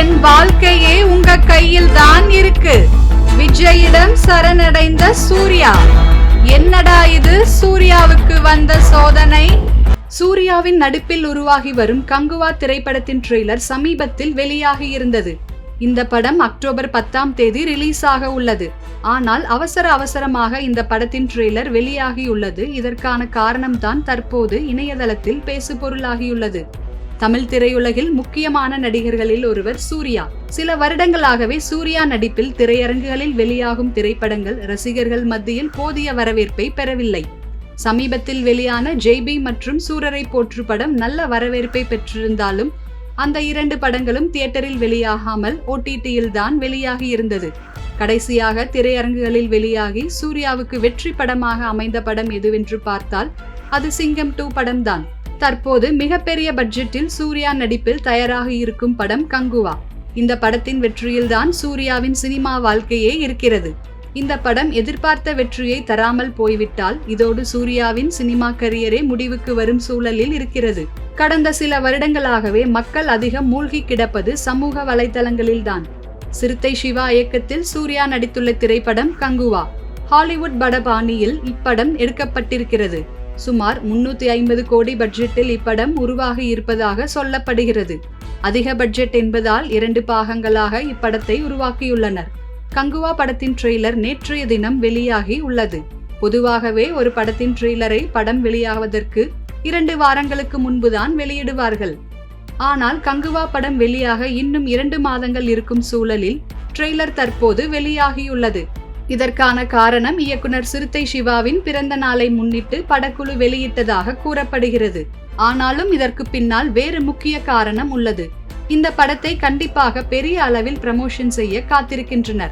என் வாழ்க்கையே உங்க கையில் தான் இருக்கு. விஜயிடம் சரணடைந்த சூர்யா. என்னடா இது? சூர்யாவுக்கு வந்த சோதனை. சூர்யாவின் நடிப்பில் உருவாகி வரும் கங்குவா திரைப்படத்தின் ட்ரெய்லர் சமீபத்தில் வெளியாகி இருந்தது. இந்த படம் அக்டோபர் பத்தாம் தேதி ரிலீஸ் ஆக உள்ளது. ஆனால் அவசர அவசரமாக இந்த படத்தின் ட்ரெய்லர் வெளியாகியுள்ளது. இதற்கான காரணம்தான் தற்போது இணையதளத்தில் பேசுபொருளாகியுள்ளது. தமிழ் திரையுலகில் முக்கியமான நடிகர்களில் ஒருவர் சூர்யா. சில வருடங்களாகவே சூர்யா நடிப்பில் திரையரங்குகளில் வெளியாகும் திரைப்படங்கள் ரசிகர்கள் மத்தியில் போதிய வரவேற்பை பெறவில்லை. சமீபத்தில் வெளியான ஜெய்பி மற்றும் சூரரை போற்று படம் நல்ல வரவேற்பை பெற்றிருந்தாலும் அந்த இரண்டு படங்களும் தியேட்டரில் வெளியாகாமல் ஓடிடியில் தான் வெளியாகி இருந்தது. கடைசியாக திரையரங்குகளில் வெளியாகி சூர்யாவுக்கு வெற்றி படமாக அமைந்த படம் எதுவென்று பார்த்தால் அது சிங்கம் டூ படம்தான். தற்போது மிகப்பெரிய பட்ஜெட்டில் சூர்யா நடிப்பில் தயாராக இருக்கும் படம் கங்குவா. இந்த படத்தின் வெற்றியில்தான் சூர்யாவின் சினிமா வாழ்க்கையே இருக்கிறது. இந்த படம் எதிர்பார்த்த வெற்றியை தராமல் போய்விட்டால் இதோடு சூர்யாவின் சினிமா கரியரே முடிவுக்கு வரும் சூழலில் இருக்கிறது. கடந்த சில வருடங்களாகவே மக்கள் அதிகம் மூழ்கி கிடப்பது சமூக வலைதளங்களில்தான். சிறுத்தை சிவா இயக்கத்தில் சூர்யா நடித்துள்ள திரைப்படம் கங்குவா. ஹாலிவுட் படபாணியில் இப்படம் எடுக்கப்பட்டிருக்கிறது. சுமார் முன்னூத்தி ஐம்பது கோடி பட்ஜெட்டில் இப்படம் உருவாகி இருப்பதாக சொல்லப்படுகிறது. அதிக பட்ஜெட் என்பதால் இரண்டு பாகங்களாக இப்படத்தை உருவாக்கியுள்ளனர். கங்குவா படத்தின் ட்ரெய்லர் நேற்றைய தினம் வெளியாகி உள்ளது. பொதுவாகவே ஒரு படத்தின் ட்ரெய்லரை படம் வெளியாவதற்கு இரண்டு வாரங்களுக்கு முன்புதான் வெளியிடுவார்கள். ஆனால் கங்குவா படம் வெளியாக இன்னும் இரண்டு மாதங்கள் இருக்கும் சூழலில் ட்ரெய்லர் தற்போது வெளியாகியுள்ளது. இதற்கான காரணம் இயக்குனர் சிறுத்தை சிவாவின் பிறந்த நாளை முன்னிட்டு படக்குழு வெளியிட்டதாக கூறப்படுகிறது. ஆனாலும் இதற்கு பின்னால் வேறு முக்கிய காரணம் உள்ளது. இந்த படத்தை கண்டிப்பாக பெரிய அளவில் ப்ரமோஷன் செய்ய காத்திருக்கின்றனர்.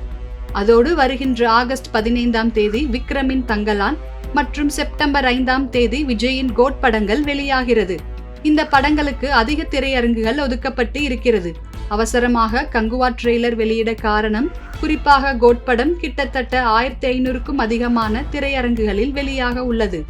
அதோடு வருகின்ற ஆகஸ்ட் பதினைந்தாம் தேதி விக்ரமின் தங்கலான் மற்றும் செப்டம்பர் ஐந்தாம் தேதி விஜயின் கோட் படங்கள் வெளியாகிறது. இந்த படங்களுக்கு அதிக திரையரங்குகள் ஒதுக்கப்பட்டு இருக்கிறது. அவசரமாக கங்குவா ட்ரெய்லர் வெளியிட காரணம் குறிப்பாக கோட் படம் கிட்டத்தட்ட ஆயிரத்தி ஐநூறுக்கும் அதிகமான திரையரங்குகளில் வெளியாக உள்ளது.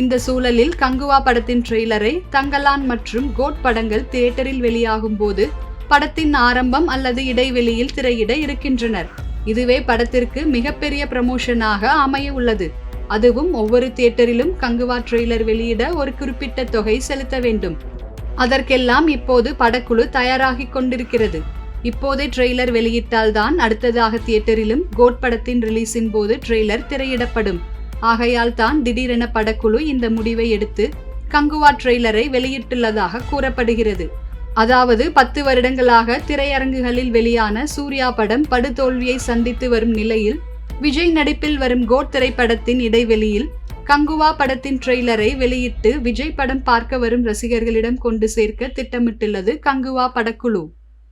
இந்த சூழலில் கங்குவா படத்தின் ட்ரெய்லரை தங்கலான் மற்றும் கோட் படங்கள் தியேட்டரில் வெளியாகும் போது படத்தின் ஆரம்பம் அல்லது இடைவெளியில் திரையிட இருக்கின்றனர். இதுவே படத்திற்கு மிகப்பெரிய ப்ரமோஷனாக அமைய உள்ளது. அதுவும் ஒவ்வொரு தியேட்டரிலும் கங்குவா ட்ரெய்லர் வெளியிட ஒரு குறிப்பிட்ட தொகை செலுத்த வேண்டும். அதற்கெல்லாம் இப்போது படக்குழு தயாராகி கொண்டிருக்கிறது. இப்போதே ட்ரெய்லர் வெளியிட்டால்தான் அடுத்ததாக தியேட்டரிலும் கோட் படத்தின் ரிலீஸின் போது ட்ரெய்லர் திரையிடப்படும். ஆகையால் தான் திடீரென படக்குழு இந்த முடிவை எடுத்து கங்குவா ட்ரெய்லரை வெளியிட்டுள்ளதாக கூறப்படுகிறது. அதாவது பத்து வருடங்களாக திரையரங்குகளில் வெளியான சூர்யா படம் படுதோல்வியை சந்தித்து வரும் நிலையில் விஜய் நடிப்பில் வரும் கோட் திரைப்படத்தின் இடைவெளியில் கங்குவா படத்தின் ட்ரெய்லரை வெளியிட்டு விஜய் படம் பார்க்க வரும் ரசிகர்களிடம் கொண்டு சேர்க்க திட்டமிட்டுள்ளது கங்குவா படக்குழு.